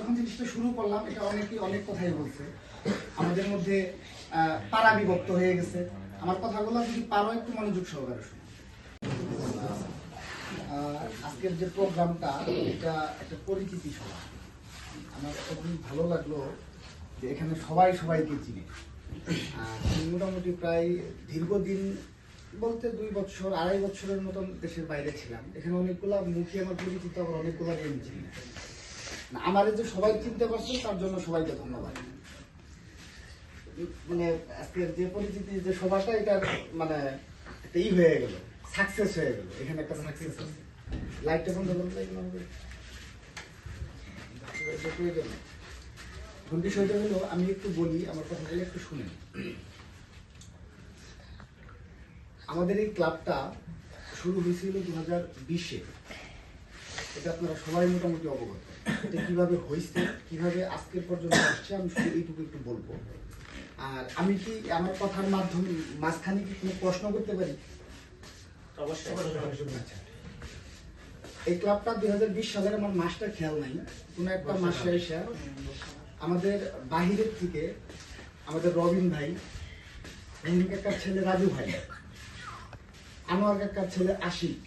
যখন জিনিসটা শুরু করলাম, এটা অনেকেই অনেক কথাই বলছে। আমাদের মধ্যে পাড়া বিভক্ত হয়ে গেছে। আমার কথাগুলো যদি পারো, একটু মনোযোগ সহকারে শুনো। আজকের যে প্রোগ্রামটা, এটা একটা পরিচিতি সভা। আমার খুবই ভালো লাগল যে এখানে সবাই সবাইকে চিনে। মোটামুটি প্রায় দীর্ঘদিন, বলতে দুই বছর, আড়াই বছরের মতন দেশের বাইরে ছিলাম। এখানে অনেকগুলা মুখী আমার পরিচিত, আবার অনেকগুলা আমি চিনি আমার যে সবাই চিনতে পারছেন তার জন্য সবাইকে ধন্যবাদ। মানে আজকের যে পরিচিতি যে সভাটা, এটা মানে একটা ই হয়ে গেল সাকসেস হয়ে গেল। এখানে একটা সাকসেস আছে। লাইটটা বন্ধ করতে হবে এখন বিষয়টা হলো, আমি একটু বলি, আমার কথাগুলো একটু শুনেন আমাদের এই ক্লাবটা শুরু হয়েছিল দু হাজার বিশে। এটা আপনারা সবাই মোটামুটি অবগত। এটা কীভাবে হয়েছে কীভাবে আজকের পর্যন্ত আসছে আমি শুধু এইটুকু একটু বলব। আর আমি কি আমার কথার মাধ্যমে মাঝখানে কি কোনো প্রশ্ন করতে পারি। এই ক্লাবটা দুই হাজার বিশ সালের আমার মাসটা খেয়াল নাই। কোনো একটা মাসে এসে আমাদের বাহিরের থেকে আমাদের রবিন ভাই রহিম কাকার ছেলে রাজু ভাই আনোয়ার কাকার ছেলে আশিক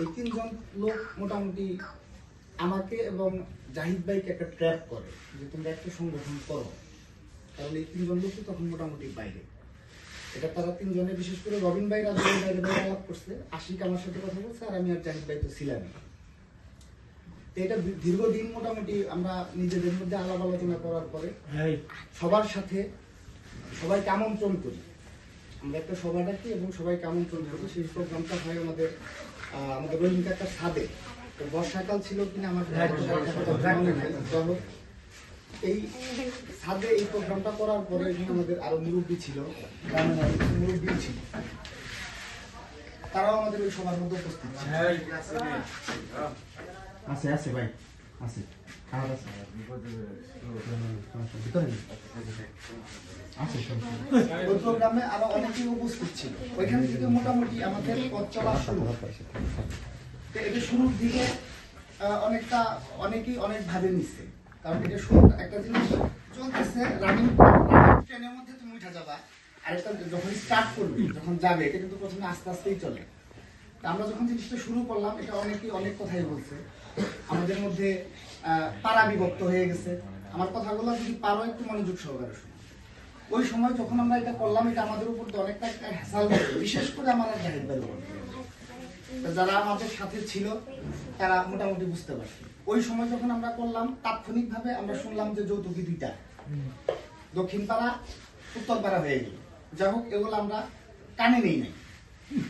এই তিনজন লোক মোটামুটি আমাকে এবং জাহিদ ভাইকে একটা ট্র্যাপ করে যে তোমরা একটা সংগঠন করো। তাহলে এই তিনজন লোকই তখন মোটামুটি বাইরে। এটা তারা তিনজনে বিশেষ করে রবিন ভাই রাজু ভাই আলাপ করছে। আশিক আমার সাথে কথা বলছে আর আমি আর জাহিদ ভাই তো ছিলামই তো এটা দীর্ঘদিন মোটামুটি আমরা নিজেদের মধ্যে আলাপ আলোচনা করার পরে সবার সাথে সবাইকে আমন্ত্রণ করি। আমরা একটা সভা ডাকি এবং সবাইকে আমন্ত্রণ করি সেই প্রোগ্রামটা হয় আমাদের আমাদের রহিম কাকার ছাদে। তো বর্ষাকাল ছিল কিনা আমার এই ছাদে এই প্রোগ্রামটা করার পরে আমাদের আরও মুরব্বী ছিল মুরব্বী ছিল। তারাও আমাদের ওই সবার মধ্যে উপস্থিত ছিল। আছে আছে ভাই। অনেকেই উপস্থিত ছিল। থেকে মোটামুটি আমাদের পথ দিকে অনেকটা অনেকেই নিচ্ছে। এটা একটা জিনিস চলতেছে রানিং ট্রেনের মধ্যে তুমি উঠে যাবা। আরেকটা যখন স্টার্ট করবে, যখন যাবে, এটা কিন্তু প্রথমে আস্তে আস্তেই চলে। আমরা যখন জিনিসটা শুরু করলাম, এটা অনেকেই অনেক কথাই বলছে। আমাদের মধ্যে পাড়া বিভক্ত হয়ে গেছে। আমার কথাগুলো যদি পারো একটু মনোযোগ সহকারে ওই সময় যখন আমরা এটা করলাম, এটা আমাদের উপর অনেকটা একটা হেসাল বিশেষ করে আমার জাহিদ ভাইয়ের যারা আমাদের সাথে ছিল, তারা মোটামুটি বুঝতে পারছে। ওই সময় যখন আমরা করলাম, তাৎক্ষণিকভাবে আমরা শুনলাম যে যৌতুকি দুইটা। দক্ষিণ পাড়া উত্তর পাড়া হয়ে গেল। যাই হোক, এগুলো আমরা কানে নেই নাই।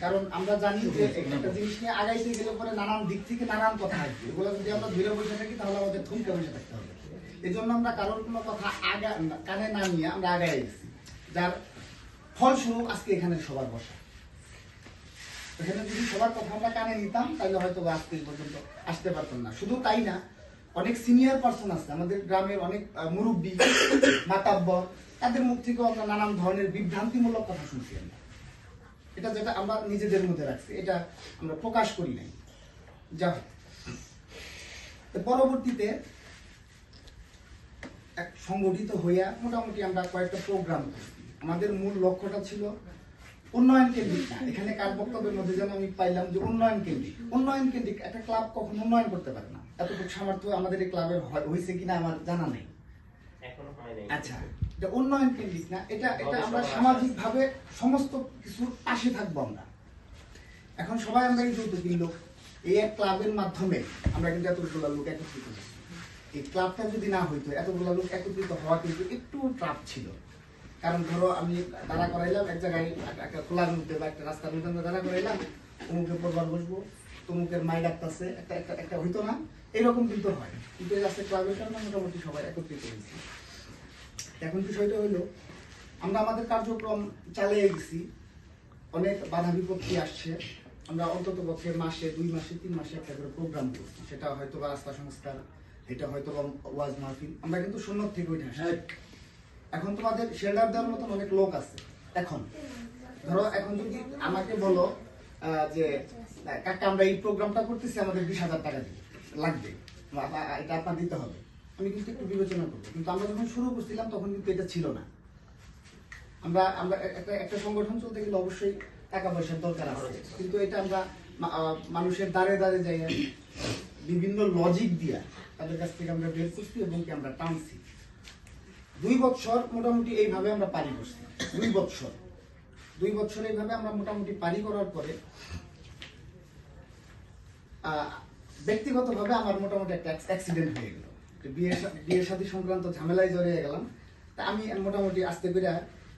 কারণ আমরা জানি যে একটা জিনিস নিয়ে আগাইতে গেলে পরে নানান দিক থেকে নানান কথা আসবে। এগুলো যদি আমরা ধরে বসে থাকি, তাহলে আমাদের থমকে বসে থাকতে হবে। এই জন্য আমরা কারোর কোনো কথা আগা কানে না নিয়ে আমরা আগাই গেছি যার ফলস্বরূপ আজকে এখানে সবার বসা। এখানে যদি সবার কথা আমরা কানে নিতাম, তাহলে হয়তো আজকে পর্যন্ত আসতে পারতাম না। শুধু তাই না, অনেক সিনিয়র পার্সন আছে, আমাদের গ্রামের অনেক মুরব্বী, মাতাব্বর, তাদের মুখ থেকেও আমরা নানান ধরনের বিভ্রান্তিমূলক কথা শুনছি আমরা। এটা যেটা আমরা নিজেদের মধ্যে রাখছি এটা আমরা প্রকাশ করি নাই। যা পরবর্তীতে এক সংগঠিত হইয়া মোটামুটি আমরা কয়েকটা প্রোগ্রাম করছি। আমাদের মূল লক্ষ্যটা ছিল উন্নয়ন কেন্দ্রিক। না এখানে কার বক্তব্যের মধ্যে যেন আমি পাইলাম যে উন্নয়ন কেন্দ্রিক। উন্নয়ন কেন্দ্রিক একটা ক্লাব কখন উন্নয়ন করতে পারে না। এতটুকু সামর্থ্য আমাদের এই ক্লাবের হয়েছে কিনা আমার জানা নাই। আচ্ছা। এটা উন্নয়ন কেন্দ্রিক না এটা এটা আমরা সামাজিক ভাবে সমস্ত কিছুর পাশে থাকব আমরা। এখন সবাই আমরা এই যৌতুকির লোক এই এক ক্লাবের মাধ্যমে আমরা কিন্তু এতগুলো লোক একত্রিত হচ্ছি এই ক্লাবটা যদি না হইতো এতগুলো লোক একত্রিত হওয়া কিন্তু একটু ট্রাপ ছিল। কারণ ধরো আমি দাঁড়া করাইলাম এক জায়গায় একটা- খোলার মধ্যে বা একটা রাস্তার মধ্যে আমরা দাঁড়া করাইলাম। অমুকের পরবার বসবো তমুকের মাই ডাকতেছে একটা একটা একটা হইতো না। এরকম কিন্তু হয়। কিন্তু এই রাস্তায় ক্লাবের কারণে মোটামুটি সবাই একত্রিত হয়েছি। এখন বিষয়টা হলো আমরা আমাদের কার্যক্রম চালিয়ে গেছি। অনেক বাধা বিপত্তি আসছে। আমরা অন্তত পক্ষে মাসে দুই মাসে তিন মাসে একটা করে প্রোগ্রাম করছি। সেটা হয়তো বা রাস্তা সংস্কার এটা হয়তো বা ওয়াজ মাহফিল। আমরা কিন্তু শূন্য থেকে আসছি। এখন তোমাদের শেল্টার দেওয়ার মতন অনেক লোক আছে। এখন ধরো এখন যদি আমাকে বলো আহ, যে কাকা আমরা এই প্রোগ্রামটা করতেছি আমাদের বিশ হাজার টাকা লাগবে। এটা আপনার দিতে হবে। আমি কিন্তু একটু বিবেচনা করব। কিন্তু আমরা যখন শুরু করছিলাম, তখন কিন্তু এটা ছিল না। আমরা আমরা একটা একটা সংগঠন চলতে গেলে অবশ্যই টাকা পয়সার দরকার আছে। কিন্তু এটা আমরা মানুষের দ্বারে দ্বারে যাই বিভিন্ন লজিক দিয়া তাদের কাছ থেকে আমরা বের করছি এবং কি আমরা টানছি। দুই বছর মোটামুটি এইভাবে আমরা পারি করছি দুই বছর দুই বছর এইভাবে আমরা মোটামুটি পারি করার পরে ব্যক্তিগতভাবে আমার মোটামুটি একটা অ্যাক্সিডেন্ট হয়ে গেল। বিয়ে শা- বিয়ে সংক্রান্ত ঝামেলায় জড়িয়ে গেলাম। তা আমি মোটামুটি আস্তে করে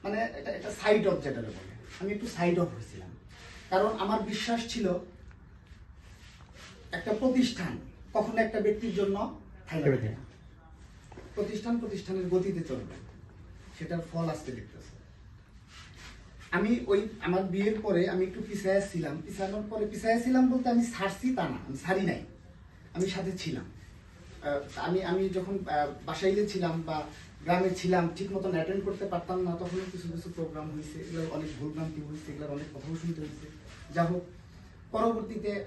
মানে এটা একটা সাইড অফ যেটা বলে আমি একটু সাইড অফ হয়েছিলাম। কারণ আমার বিশ্বাস ছিল একটা প্রতিষ্ঠান কখনো একটা ব্যক্তির জন্য না। প্রতিষ্ঠান প্রতিষ্ঠানের গতিতে চলবে সেটার ফল আসতে দেখতেছে। আমি ওই আমার বিয়ের পরে আমি একটু পিছায় ছিলাম। পিছানোর পরে পিছায় ছিলাম বলতে আমি ছাড়ছি তা না আমি ছাড়ি নাই। আমি সাথে ছিলাম। আমি আমি যখন বাসাইলে ছিলাম বা গ্রামে ছিলাম ঠিক মতন অ্যাটেন্ড করতে পারতাম না তখন কিছু কিছু প্রোগ্রাম হয়েছে এগুলোর অনেক ভুলভ্রান্তি হয়েছে এগুলোর অনেক কথাও শুনতে হয়েছে যা হোক পরবর্তীতে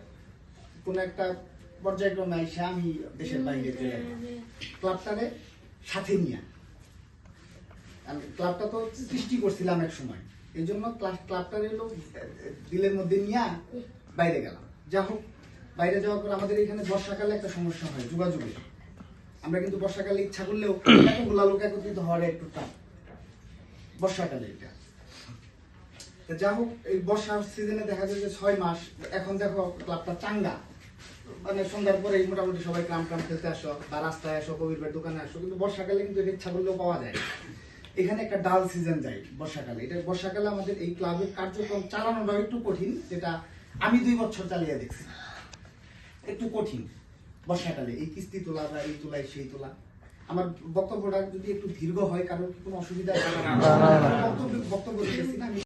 কোনো একটা পর্যায়ক্রমে এসে আমি দেশের বাইরে চলে গেলাম। ক্লাবটারে সাথে নিয়ে। আমি ক্লাবটা তো সৃষ্টি করছিলাম এক সময়। এই জন্য ক্লাব- ক্লাবটার এলো দিলের মধ্যে নিয়ে বাইরে গেলাম। যা হোক বাইরে যাওয়ার পর আমাদের এখানে বর্ষাকালে একটা সমস্যা হয়, যোগাযোগে। আমরা কিন্তু বর্ষাকালে ইচ্ছা করলেও এতগুলা লোক একত্রিত হওয়ার একটু টাফ বর্ষাকালে এটা। যা হোক, এই বর্ষার সিজনে দেখা যায় যে ছয় মাস, এখন দেখো ক্লাবটা চাঙ্গা। মানে সন্ধ্যার পরে মোটামুটি সবাই ক্রাম ক্রাম খেলতে আসো, বা রাস্তায় আসো, কবির দোকানে আসো, কিন্তু বর্ষাকালে কিন্তু এটা ইচ্ছা করলেও পাওয়া যায়। এখানে একটা ডাল সিজন যায় বর্ষাকালে। এটা বর্ষাকালে আমাদের এই ক্লাবের কার্যক্রম চালানোটা একটু কঠিন, যেটা আমি দুই বছর চালিয়ে দেখছি। একটু কঠিন। বর্ষাকালে এই কিস্তি তোলা যায় এই তোলায় সেই তোলা। আমার বক্তব্যটা যদি একটু দীর্ঘ হয় কারণ কোনো অসুবিধা বক্তব্য বক্তব্য আমি।